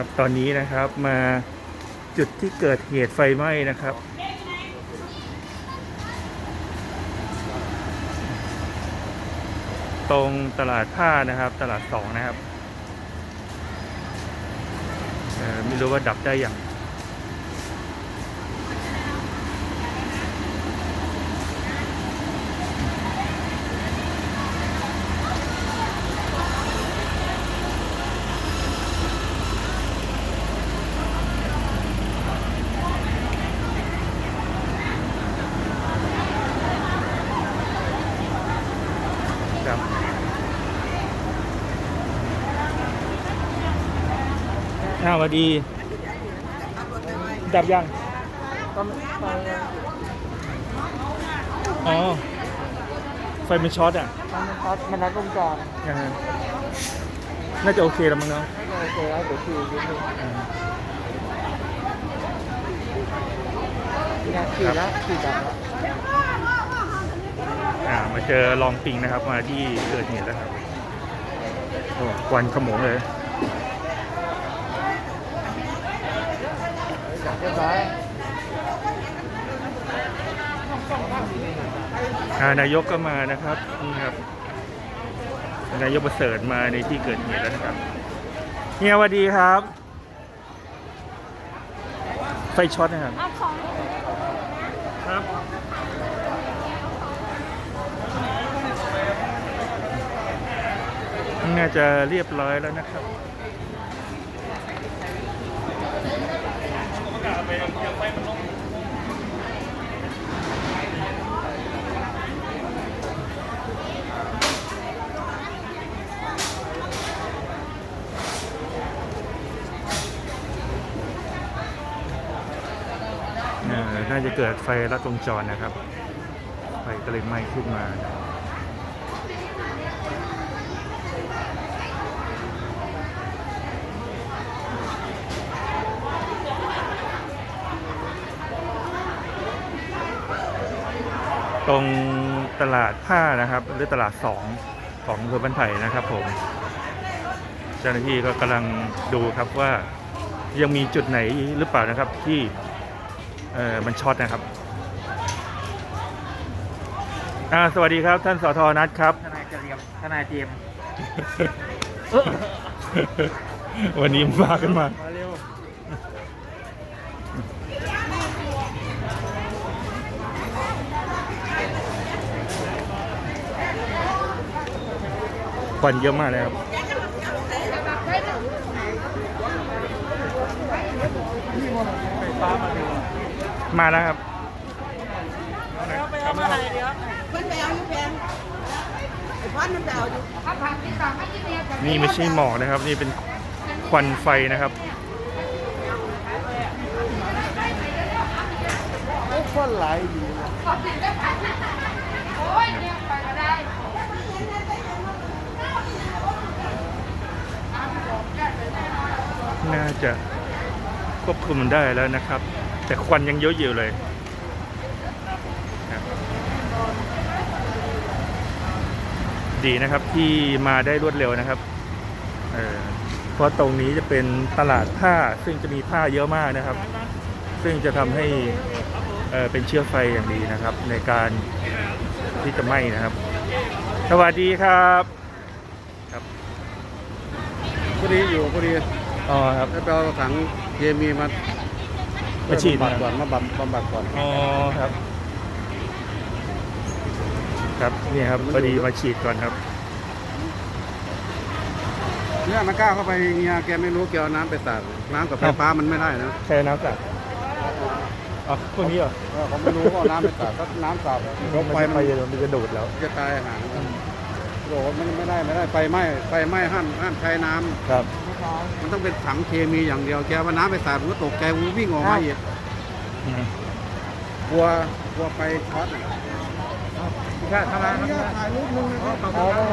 ครับตอนนี้นะครับมาจุดที่เกิดเหตุไฟไหม้นะครับ ตรงตลาดผ้านะครับ ตลาดสองนะครับไม่รู้ว่าดับได้อย่าง อ้าวสวัสดี ดับยังก็ไปอ๋อ ไฟมันช็อตอะมันช็อตมันนัดวงจรอ่าฮะน่าจะโอเคแล้วมั้งเนาะไม่โอเคแล้วเดี๋ยวคิวนิดนึงอ่าเนี่ยคิวแล้วคิวดับแล้วอ่ามาเจอลองปิงนะครับ มาที่เกิดเหตุแล้วครับโอ้ควันขโมงเลย เรียบร้อยอ่านายกก็มานะครับนี่ครับ นายกประเสริฐมาในที่เกิดเหตุแล้วนะครับเฮียสวัสดีครับ ไฟช็อตนะครับเอาของครับ น่าจะเรียบร้อยแล้วนะครับ น่าจะเกิดไฟลัดวงจรนะครับ ไฟก็เลยไหม้ขึ้นมาตรงตลาดผ้านะครับ หรือตลาดสองของอำเภอบ้านไผ่นะครับผม เจ้าหน้าที่ก็กำลังดูครับว่ายังมีจุดไหนหรือเปล่านะครับที่ เออมันช็อตนะครับอ่าสวัสดีครับท่านสทนัทครับ ทนายเจรียมทนายเจมส์วันนี้มาขึ้นมา มาเร็วควันเยอะมากเลยครับ ไฟฟ้ามาเร็ว มาแล้วครับไปเอามาอะไรเดี๋ยวเพิ่นไปเอาอยู่แพงไอ้พันมันไปเอาอยู่นี่ไม่ใช่หมอกนะครับ นี่เป็นควันไฟนะครับโอ้คนไหลอยู่โอ้ยเนี่ยไปก็ได้น่าจะควบคุมมันได้แล้วนะครับ แต่ควันยังเยอะอยู่เลยครับดีนะครับที่มาได้รวดเร็วนะครับเออเพราะตรงนี้จะเป็นตลาดผ้าซึ่งจะมีผ้าเยอะมากนะครับ ซึ่งจะทำให้เอ่อเป็นเชื้อไฟอย่างดีนะครับ ในการที่จะไหม้นะครับ สวัสดีครับพอดีอยู่พอดีอ๋อครับแล้วไปเอาถังเคมีมา มาฉีดบำบัดนะก่อนมาบำบำบัดก่อนอ๋อครับ ครับนี่ครับพอดีมาฉีดก่อนครับเนี่ยมันกล้าเข้าไปเงียแกไม่รู้แกเอาน้ำไปสาดน้ำกับไฟฟ้ามันไม่ได้นะใช้น้ำสาดอ๋อพวกนี้เหรอเออผมไม่รู้ว่าเอาน้ำไปสาดถ้าน้ำสาดลงมันไปจะมัไปนมันจะดูดแล้วจะตายห่างโอ้โหมันไม่ได้ไม่ได้ไฟไหม้ไฟไหม้ห้ามห้ามใช้น้ำครับ มันต้องเป็นถังเคมีอย่างเดียวแกว่าน้ำไปสาดผมก็ตกใจผมวิ่งออกมาอีกอืมกลัวกลัวไฟช็อตอะใช่ทนายครับถ่ายรูปนึงเลยครับเอาได้